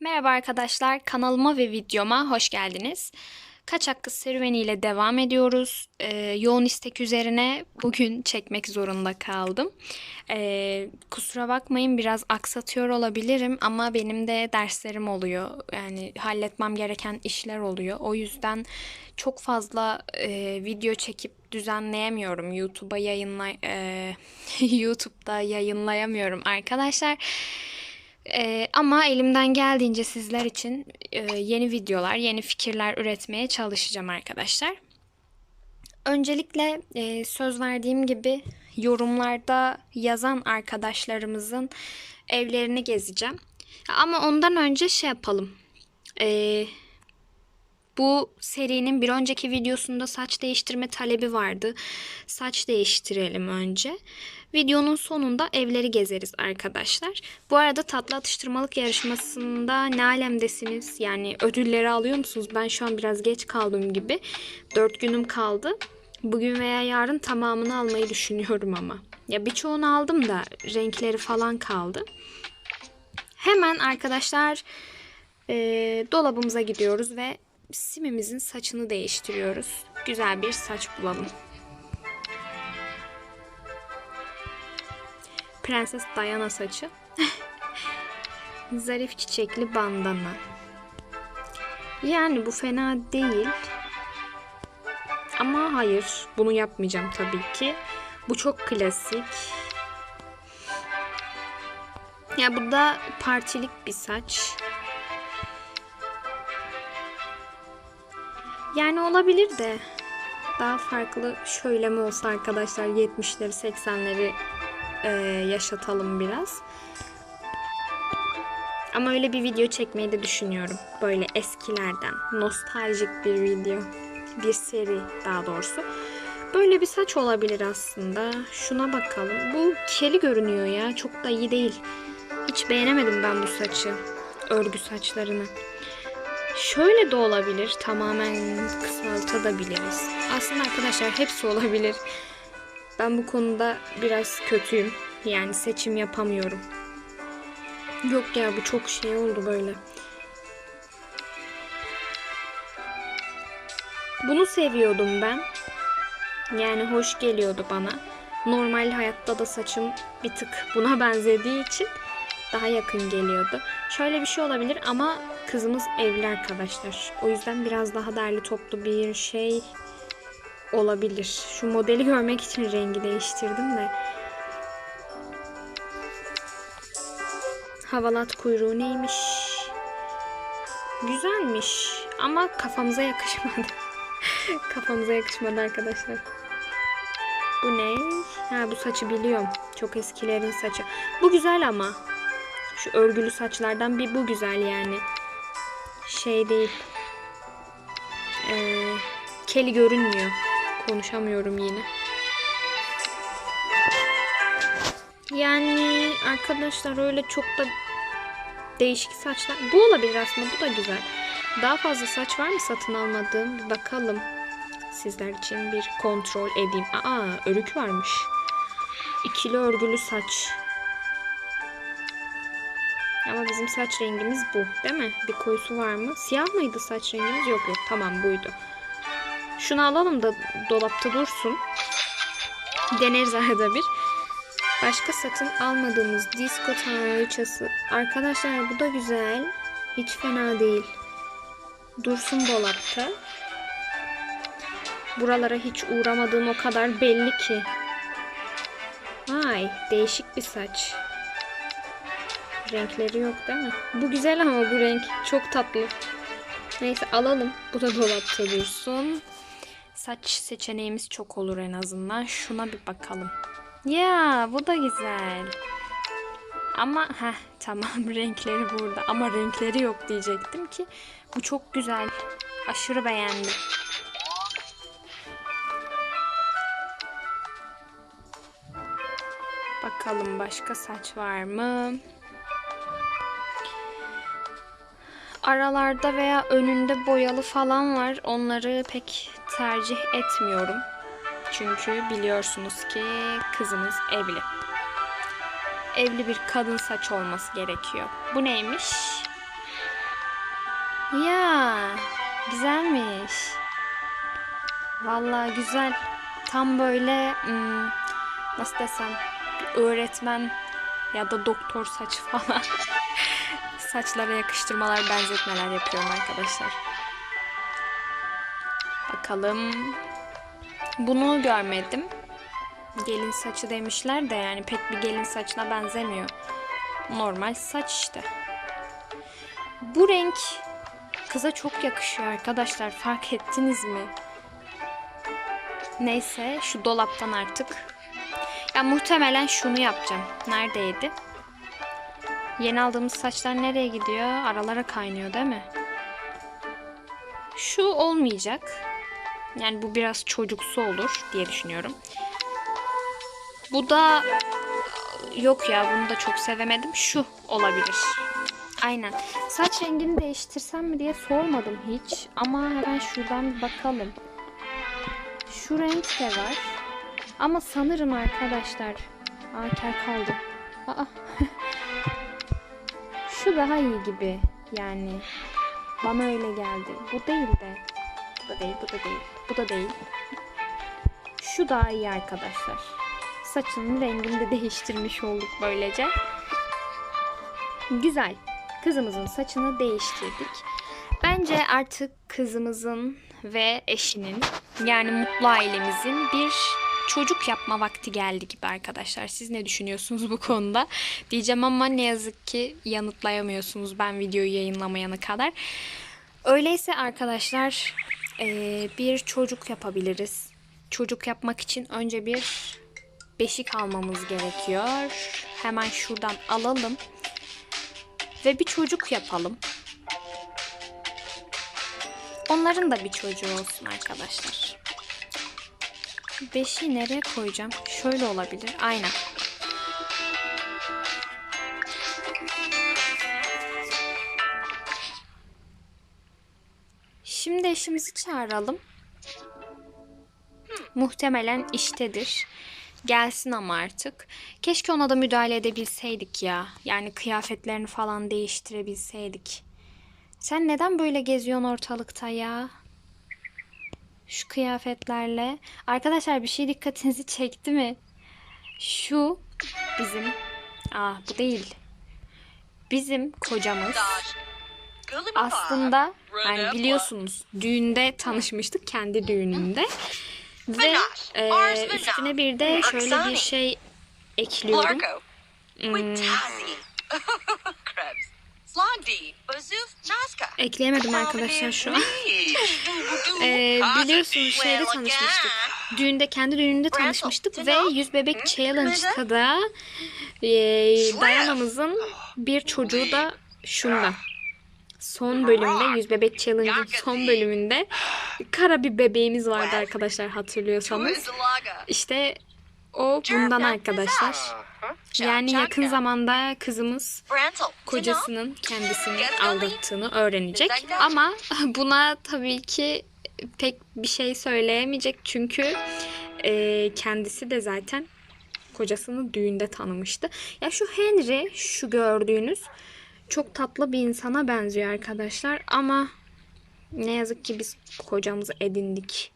Merhaba arkadaşlar, kanalıma ve videoma hoş geldiniz. Kaçak Kız serüveniyle devam ediyoruz. Ee, yoğun istek üzerine bugün çekmek zorunda kaldım. Ee, kusura bakmayın biraz aksatıyor olabilirim ama benim de derslerim oluyor. Yani halletmem gereken işler oluyor. O yüzden çok fazla e, video çekip düzenleyemiyorum. YouTube'a yayınla e, YouTube'da yayınlayamıyorum arkadaşlar. Ee, ama elimden geldiğince sizler için e, yeni videolar, yeni fikirler üretmeye çalışacağım arkadaşlar. Öncelikle e, söz verdiğim gibi yorumlarda yazan arkadaşlarımızın evlerini gezeceğim. Ama ondan önce şey yapalım. Ee, bu serinin bir önceki videosunda saç değiştirme talebi vardı. Saç değiştirelim önce. Videonun sonunda evleri gezeriz arkadaşlar. Bu arada tatlı atıştırmalık yarışmasında ne alemdesiniz? Yani ödülleri alıyor musunuz? Ben şu an biraz geç kaldım gibi. 4 günüm kaldı. Bugün veya yarın tamamını almayı düşünüyorum ama. Ya birçoğunu aldım da renkleri falan kaldı. Hemen arkadaşlar e, dolabımıza gidiyoruz ve simimizin saçını değiştiriyoruz. Güzel bir saç bulalım. Prenses Diana saçı. Zarif çiçekli bandana. Yani bu fena değil. Ama hayır, bunu yapmayacağım tabii ki. Bu çok klasik. Ya bu da partilik bir saç. Yani olabilir de daha farklı şöyle mi olsa arkadaşlar 70'leri 80'leri e, yaşatalım biraz. Ama öyle bir video çekmeyi de düşünüyorum. Böyle eskilerden. Nostaljik bir video. Bir seri daha doğrusu. Böyle bir saç olabilir aslında. Şuna bakalım. Bu keli görünüyor ya. Çok da iyi değil. Hiç beğenemedim ben bu saçı. Örgü saçlarını. Şöyle de olabilir. Tamamen kısaltabiliriz. Aslında arkadaşlar hepsi olabilir. Ben bu konuda biraz kötüyüm. Yani seçim yapamıyorum. Yok ya bu çok şey oldu böyle. Bunu seviyordum ben. Yani hoş geliyordu bana. Normal hayatta da saçım bir tık buna benzediği için daha yakın geliyordu. Şöyle bir şey olabilir ama kızımız evli arkadaşlar. O yüzden biraz daha derli toplu bir şey olabilir. Şu modeli görmek için rengi değiştirdim de. Havalat kuyruğu neymiş? Güzelmiş ama kafamıza yakışmadı. kafamıza yakışmadı arkadaşlar. Bu ne? Ha bu saçı biliyorum. Çok eskilerin saçı. Bu güzel ama. Şu örgülü saçlardan bir bu güzel yani. Şey değil. Ee, keli görünmüyor. Konuşamıyorum yine. Yani arkadaşlar öyle çok da değişik saçlar. Bu olabilir aslında. Bu da güzel. Daha fazla saç var mı satın almadığım? Bir bakalım. Sizler için bir kontrol edeyim. Aa örgü varmış. İkili örgülü saç. Ama bizim saç rengimiz bu değil mi? Bir koyusu var mı? Siyah mıydı saç rengimiz? Yok yok tamam buydu. Şunu alalım da dolapta dursun. Deneriz arada bir. Başka satın almadığımız disco tanrıçası. Arkadaşlar bu da güzel. Hiç fena değil. Dursun dolapta. Buralara hiç uğramadığım o kadar belli ki. Vay değişik bir saç. Renkleri yok değil mi? Bu güzel ama bu renk çok tatlı. Neyse alalım. Bu da dolapta dursun. Saç seçeneğimiz çok olur en azından. Şuna bir bakalım. Ya bu da güzel. Ama heh tamam renkleri burada. Ama renkleri yok diyecektim ki. Bu çok güzel. Aşırı beğendim. Bakalım başka saç var mı? Aralarda veya önünde boyalı falan var. Onları pek tercih etmiyorum. Çünkü biliyorsunuz ki kızımız evli. Evli bir kadın saç olması gerekiyor. Bu neymiş? Ya güzelmiş. Vallahi güzel. Tam böyle hmm, nasıl desem öğretmen ya da doktor saçı falan. Saçlara yakıştırmalar, benzetmeler yapıyorum arkadaşlar. Bakalım. Bunu görmedim. Gelin saçı demişler de yani pek bir gelin saçına benzemiyor. Normal saç işte. Bu renk kıza çok yakışıyor arkadaşlar. Fark ettiniz mi? Neyse şu dolaptan artık. Ya muhtemelen şunu yapacağım. Neredeydi? Yeni aldığımız saçlar nereye gidiyor? Aralara kaynıyor değil mi? Şu olmayacak. Yani bu biraz çocuksu olur diye düşünüyorum. Bu da yok ya bunu da çok sevemedim. Şu olabilir. Aynen. Saç rengini değiştirsem mi diye sormadım hiç. Ama hemen şuradan bir bakalım. Şu renk de var. Ama sanırım arkadaşlar. Aa kel kaldı. Aa. Şu daha iyi gibi. Yani bana öyle geldi. Bu değil de. Bu da değil, bu da değil. Bu da değil. Şu daha iyi arkadaşlar. Saçının rengini de değiştirmiş olduk böylece. Güzel. Kızımızın saçını değiştirdik. Bence artık kızımızın ve eşinin yani mutlu ailemizin bir çocuk yapma vakti geldi gibi arkadaşlar. Siz ne düşünüyorsunuz bu konuda? Diyeceğim ama ne yazık ki yanıtlayamıyorsunuz ben videoyu yayınlamayana kadar. Öyleyse arkadaşlar bir çocuk yapabiliriz. Çocuk yapmak için önce bir beşik almamız gerekiyor. Hemen şuradan alalım. Ve bir çocuk yapalım. Onların da bir çocuğu olsun arkadaşlar. Beşi nereye koyacağım? Şöyle olabilir. Aynen. Şimdi eşimizi çağıralım. Muhtemelen iştedir. Gelsin ama artık. Keşke ona da müdahale edebilseydik ya. Yani kıyafetlerini falan değiştirebilseydik. Sen neden böyle geziyorsun ortalıkta ya? Şu kıyafetlerle. Arkadaşlar bir şey dikkatinizi çekti mi? Şu bizim... Aa bu değil. Bizim kocamız aslında yani biliyorsunuz düğünde tanışmıştık kendi düğünümde. Ve e, üstüne bir de şöyle bir şey ekliyorum. Hmm, ekleyemedim arkadaşlar şu an. Ee, biliyorsunuz şeyde tanışmıştık. Düğünde kendi düğününde tanışmıştık ve yüz bebek challenge'da da e, Dayana'mızın bir çocuğu da şunda. Son bölümde yüz bebek challenge'ın son bölümünde kara bir bebeğimiz vardı arkadaşlar hatırlıyorsanız. İşte o bundan arkadaşlar. Yani yakın zamanda kızımız kocasının kendisini aldattığını öğrenecek. Ama buna tabii ki pek bir şey söyleyemeyecek. Çünkü e, kendisi de zaten kocasını düğünde tanımıştı. Ya şu Henry, şu gördüğünüz çok tatlı bir insana benziyor arkadaşlar ama ne yazık ki biz kocamızı edindik.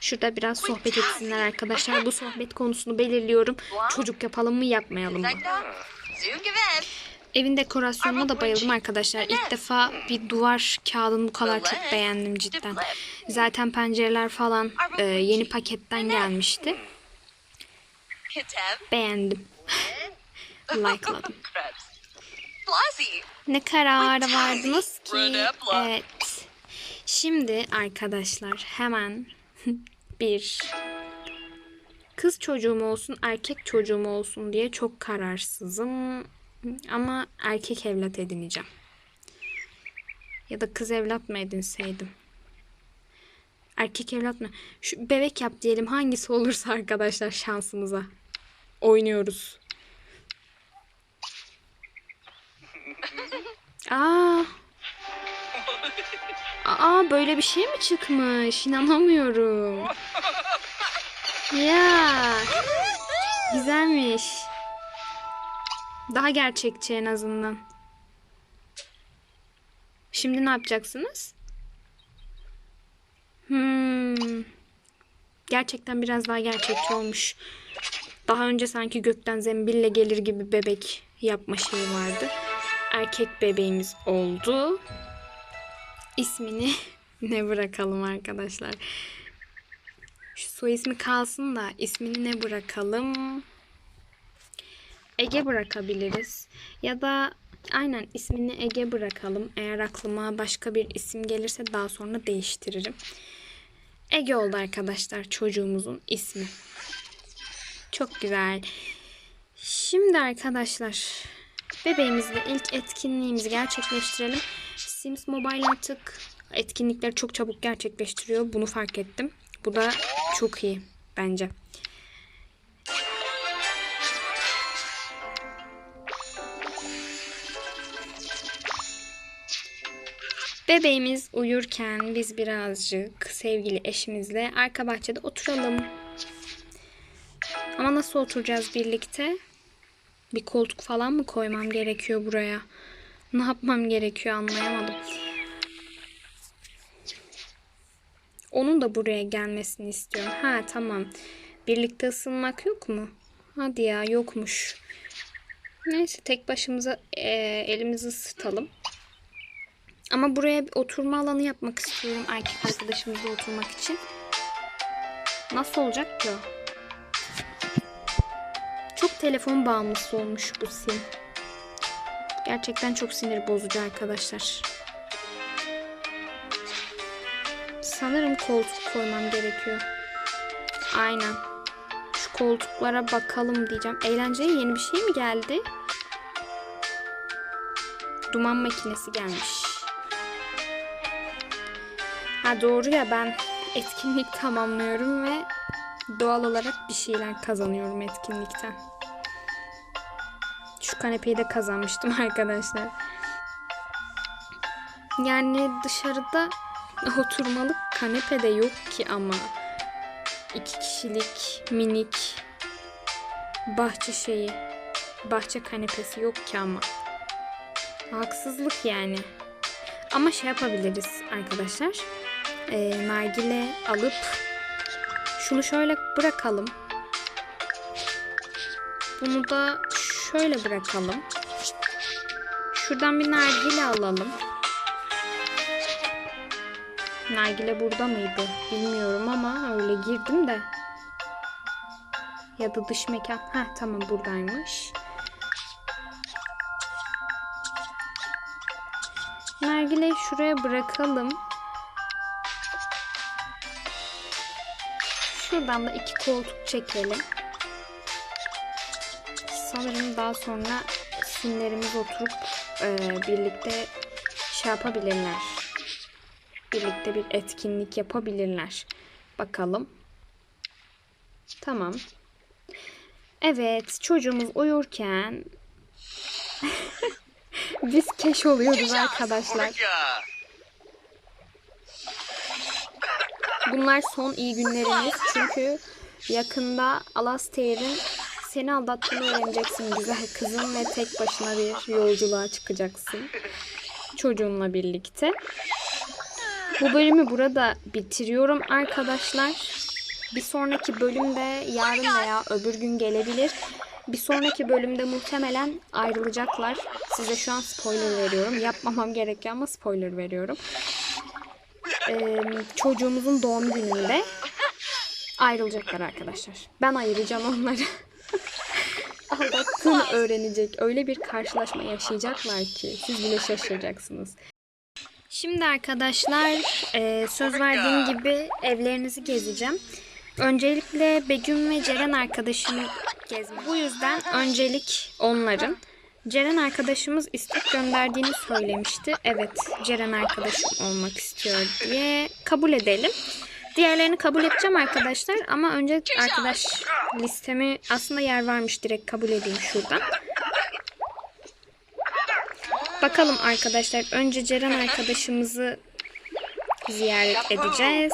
Şurada biraz sohbet etsinler arkadaşlar. Bu sohbet konusunu belirliyorum. Çocuk yapalım mı yapmayalım mı? Evin dekorasyonuna da bayıldım arkadaşlar. İlk defa bir duvar kağıdını bu kadar çok beğendim cidden. Zaten pencereler falan e, yeni paketten gelmişti. Beğendim. Like'ladım. Ne karara vardınız ki? Evet. Şimdi arkadaşlar hemen bir kız çocuğum olsun erkek çocuğum olsun diye çok kararsızım. Ama erkek evlat edineceğim. Ya da kız evlat mı edinseydim? Erkek evlat mı? Şu bebek yap diyelim hangisi olursa arkadaşlar şansımıza. Oynuyoruz. Aa. Aa böyle bir şey mi çıkmış? İnanamıyorum. Ya. Güzelmiş. Daha gerçekçi en azından. Şimdi ne yapacaksınız? Hmm. Gerçekten biraz daha gerçekçi olmuş. Daha önce sanki gökten zembille gelir gibi bebek yapma şeyi vardı. Erkek bebeğimiz oldu. İsmini ne bırakalım arkadaşlar? Şu soy ismi kalsın da ismini ne bırakalım? Ege bırakabiliriz. Ya da aynen ismini Ege bırakalım. Eğer aklıma başka bir isim gelirse daha sonra değiştiririm. Ege oldu arkadaşlar çocuğumuzun ismi. Çok güzel. Şimdi arkadaşlar bebeğimizle ilk etkinliğimizi gerçekleştirelim. Sims Mobile artık etkinlikleri çok çabuk gerçekleştiriyor. Bunu fark ettim. Bu da çok iyi bence. Bebeğimiz uyurken biz birazcık sevgili eşimizle arka bahçede oturalım. Ama nasıl oturacağız birlikte? Bir koltuk falan mı koymam gerekiyor buraya? Ne yapmam gerekiyor anlayamadım. Onun da buraya gelmesini istiyorum. Ha tamam. Birlikte ısınmak yok mu? Hadi ya yokmuş. Neyse tek başımıza e, elimizi ısıtalım. Ama buraya bir oturma alanı yapmak istiyorum erkek arkadaşımızla oturmak için. Nasıl olacak ki o? Çok telefon bağımlısı olmuş bu sim. Gerçekten çok sinir bozucu arkadaşlar. Sanırım koltuk koymam gerekiyor. Aynen. Şu koltuklara bakalım diyeceğim. Eğlenceye yeni bir şey mi geldi? Duman makinesi gelmiş. Ha doğru ya ben etkinlik tamamlıyorum ve doğal olarak bir şeyler kazanıyorum etkinlikten. Şu kanepeyi de kazanmıştım arkadaşlar. Yani dışarıda oturmalık kanepe de yok ki ama. iki kişilik minik bahçe şeyi. Bahçe kanepesi yok ki ama. Haksızlık yani. Ama şey yapabiliriz arkadaşlar. Ee, nargile alıp şunu şöyle bırakalım. Bunu da şöyle bırakalım. Şuradan bir nargile alalım. Nargile burada mıydı? Bilmiyorum ama öyle girdim de. Ya da dış mekan. Ha tamam buradaymış. Nargileyi şuraya bırakalım. Şuradan da iki koltuk çekelim. Sanırım daha sonra simlerimiz oturup e, birlikte şey yapabilirler. Birlikte bir etkinlik yapabilirler. Bakalım. Tamam. Evet, çocuğumuz uyurken biz keş oluyoruz arkadaşlar. Bunlar son iyi günlerimiz çünkü yakında Alastair'in seni aldattığını öğreneceksin güzel kızım ve tek başına bir yolculuğa çıkacaksın çocuğunla birlikte. Bu bölümü burada bitiriyorum arkadaşlar. Bir sonraki bölümde yarın veya öbür gün gelebilir. Bir sonraki bölümde muhtemelen ayrılacaklar. Size şu an spoiler veriyorum. Yapmamam gerekiyor ama spoiler veriyorum. Ee, çocuğumuzun doğum gününde ayrılacaklar arkadaşlar. Ben ayıracağım onları. Aldattığını öğrenecek. Öyle bir karşılaşma yaşayacaklar ki siz bile şaşıracaksınız. Şimdi arkadaşlar e, söz verdiğim gibi evlerinizi gezeceğim. Öncelikle Begüm ve Ceren arkadaşımı gezmek. Bu yüzden öncelik onların. Ceren arkadaşımız istek gönderdiğini söylemişti. Evet Ceren arkadaşım olmak istiyor diye kabul edelim. Diğerlerini kabul edeceğim arkadaşlar ama önce arkadaş listemi aslında yer varmış direkt kabul edeyim şuradan. Bakalım arkadaşlar önce Ceren arkadaşımızı ziyaret edeceğiz.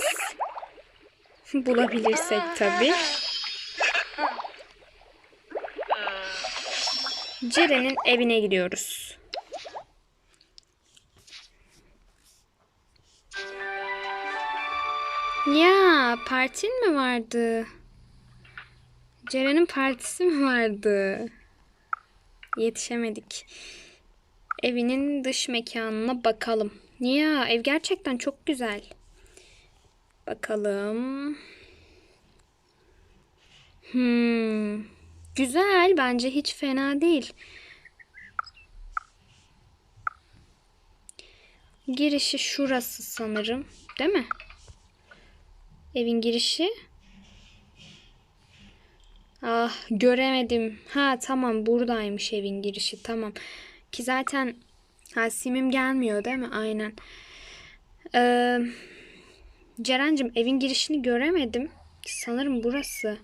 Bulabilirsek tabii. Ceren'in evine gidiyoruz. Ya partin mi vardı? Ceren'in partisi mi vardı? Yetişemedik. Evinin dış mekanına bakalım. Ya ev gerçekten çok güzel. Bakalım. Hmm. Güzel bence hiç fena değil. Girişi şurası sanırım. Değil mi? Evin girişi. Ah göremedim. Ha tamam buradaymış evin girişi. Tamam. Ki zaten ha simim gelmiyor değil mi? Aynen. Ee, Ceren'cim evin girişini göremedim. Sanırım burası.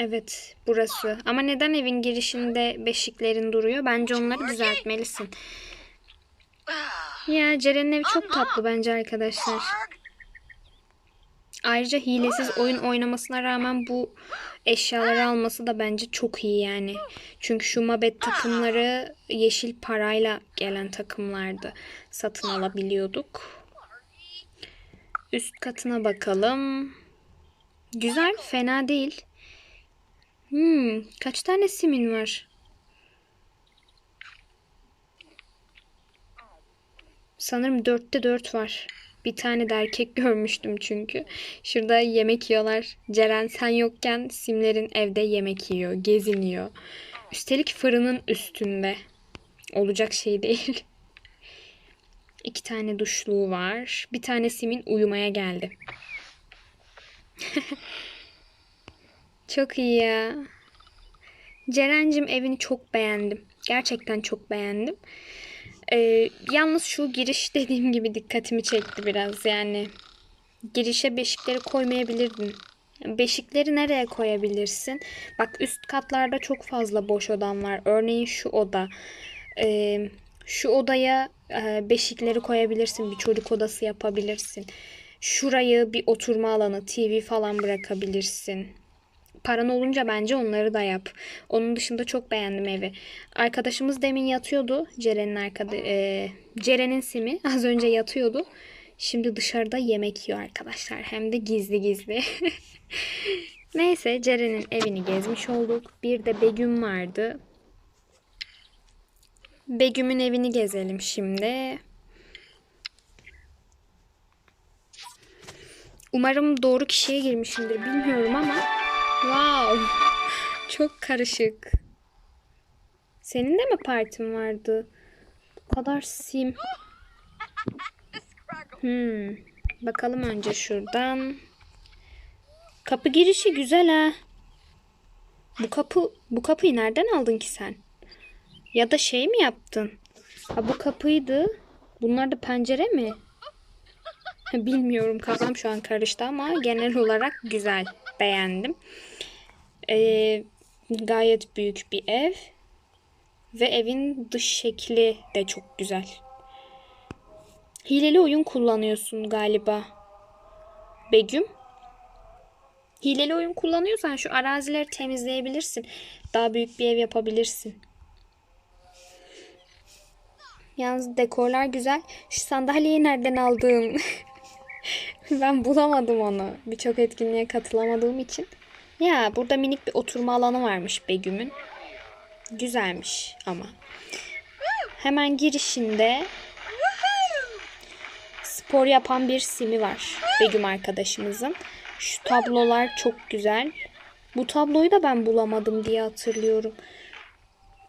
Evet burası. Ama neden evin girişinde beşiklerin duruyor? Bence onları düzeltmelisin. Ya Ceren'in evi çok tatlı bence arkadaşlar. Ayrıca hilesiz oyun oynamasına rağmen bu eşyaları alması da bence çok iyi yani. Çünkü şu mabet takımları yeşil parayla gelen takımlardı. Satın alabiliyorduk. Üst katına bakalım. Güzel, fena değil. Hmm, kaç tane simin var? Sanırım dörtte dört var. Bir tane de erkek görmüştüm çünkü. Şurada yemek yiyorlar. Ceren sen yokken simlerin evde yemek yiyor, geziniyor. Üstelik fırının üstünde. Olacak şey değil. İki tane duşluğu var. Bir tane simin uyumaya geldi. Çok iyi ya. Ceren'cim evini çok beğendim. Gerçekten çok beğendim. Ee, yalnız şu giriş dediğim gibi dikkatimi çekti biraz yani. Girişe beşikleri koymayabilirdin. Beşikleri nereye koyabilirsin? Bak üst katlarda çok fazla boş odam var. Örneğin şu oda. Ee, şu odaya e, beşikleri koyabilirsin. Bir çocuk odası yapabilirsin. Şurayı bir oturma alanı, TV falan bırakabilirsin. Paran olunca bence onları da yap. Onun dışında çok beğendim evi. Arkadaşımız demin yatıyordu. Ceren'in arkada e, Ceren'in simi az önce yatıyordu. Şimdi dışarıda yemek yiyor arkadaşlar. Hem de gizli gizli. Neyse Ceren'in evini gezmiş olduk. Bir de Begüm vardı. Begüm'ün evini gezelim şimdi. Umarım doğru kişiye girmişimdir bilmiyorum ama wow çok karışık. Senin de mi partin vardı? Bu kadar sim. Hmm. Bakalım önce şuradan. Kapı girişi güzel ha. Bu kapı bu kapıyı nereden aldın ki sen? Ya da şey mi yaptın? Ha bu kapıydı. Bunlar da pencere mi? Bilmiyorum kafam şu an karıştı ama genel olarak güzel. Beğendim. Ee, gayet büyük bir ev. Ve evin dış şekli de çok güzel. Hileli oyun kullanıyorsun galiba. Begüm. Hileli oyun kullanıyorsan şu arazileri temizleyebilirsin. Daha büyük bir ev yapabilirsin. Yalnız dekorlar güzel. Şu sandalyeyi nereden aldın? ben bulamadım onu. Birçok etkinliğe katılamadığım için. Ya burada minik bir oturma alanı varmış Begüm'ün. Güzelmiş ama. Hemen girişinde spor yapan bir simi var Begüm arkadaşımızın. Şu tablolar çok güzel. Bu tabloyu da ben bulamadım diye hatırlıyorum.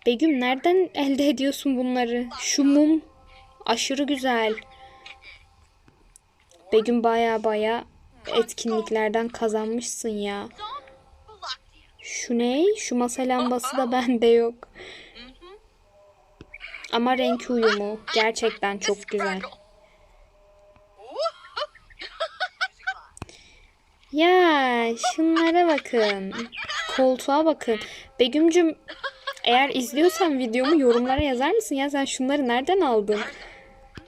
Begüm nereden elde ediyorsun bunları? Şu mum aşırı güzel. Begüm baya baya etkinliklerden kazanmışsın ya. Şu ne? Şu masa lambası da bende yok. Ama renk uyumu gerçekten çok güzel. Ya şunlara bakın. Koltuğa bakın. Begüm'cüm eğer izliyorsan videomu yorumlara yazar mısın? Ya sen şunları nereden aldın?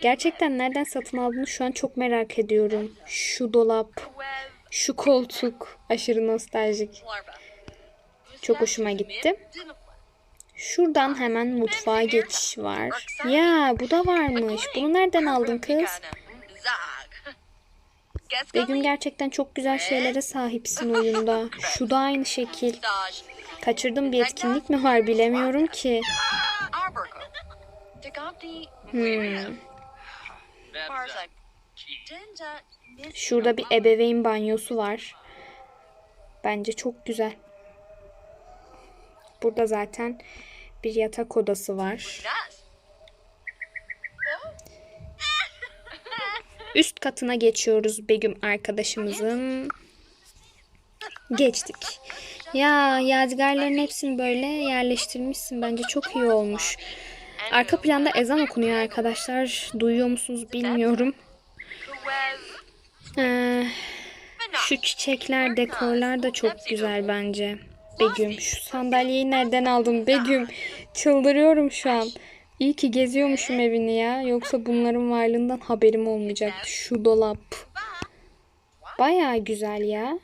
Gerçekten nereden satın aldığını şu an çok merak ediyorum. Şu dolap, şu koltuk aşırı nostaljik. Çok hoşuma gitti. Şuradan hemen mutfağa geçiş var. Ya bu da varmış. Bunu nereden aldın kız? Begüm gerçekten çok güzel şeylere sahipsin oyunda. Şu da aynı şekil. Dodge. Kaçırdığım bir etkinlik mi var bilemiyorum ki. Hmm. Şurada bir ebeveyn banyosu var. Bence çok güzel. Burada zaten bir yatak odası var. Üst katına geçiyoruz Begüm arkadaşımızın. Geçtik. Ya yadigarların hepsini böyle yerleştirmişsin. Bence çok iyi olmuş. Arka planda ezan okunuyor arkadaşlar. Duyuyor musunuz bilmiyorum. Ee, şu çiçekler, dekorlar da çok güzel bence. Begüm şu sandalyeyi nereden aldın Begüm? Çıldırıyorum şu an. İyi ki geziyormuşum evini ya. Yoksa bunların varlığından haberim olmayacaktı. Şu dolap. Bayağı güzel ya.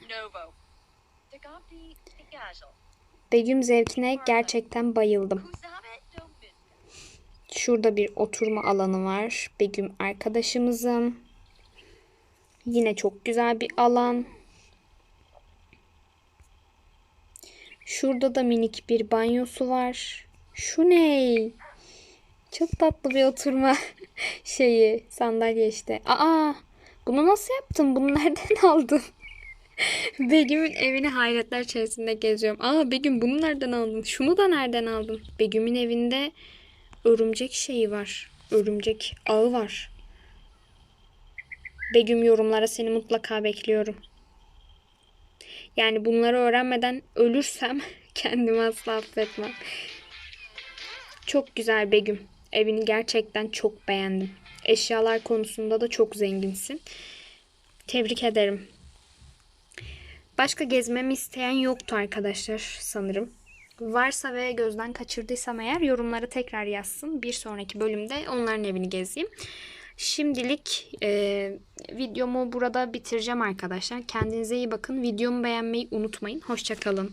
Begüm zevkine gerçekten bayıldım. Şurada bir oturma alanı var. Begüm arkadaşımızın. Yine çok güzel bir alan. Şurada da minik bir banyosu var. Şu ne? Çok tatlı bir oturma şeyi, sandalye işte. Aa, bunu nasıl yaptın? Bunu nereden aldın? Begüm'ün evini hayretler içerisinde geziyorum. Aa Begüm bunu nereden aldın? Şunu da nereden aldın? Begüm'ün evinde örümcek şeyi var. Örümcek ağı var. Begüm yorumlara seni mutlaka bekliyorum. Yani bunları öğrenmeden ölürsem kendimi asla affetmem. Çok güzel Begüm. Evini gerçekten çok beğendim. Eşyalar konusunda da çok zenginsin. Tebrik ederim. Başka gezmemi isteyen yoktu arkadaşlar sanırım. Varsa ve gözden kaçırdıysam eğer yorumlara tekrar yazsın. Bir sonraki bölümde onların evini gezeyim. Şimdilik e, videomu burada bitireceğim arkadaşlar. Kendinize iyi bakın. Videomu beğenmeyi unutmayın. Hoşçakalın.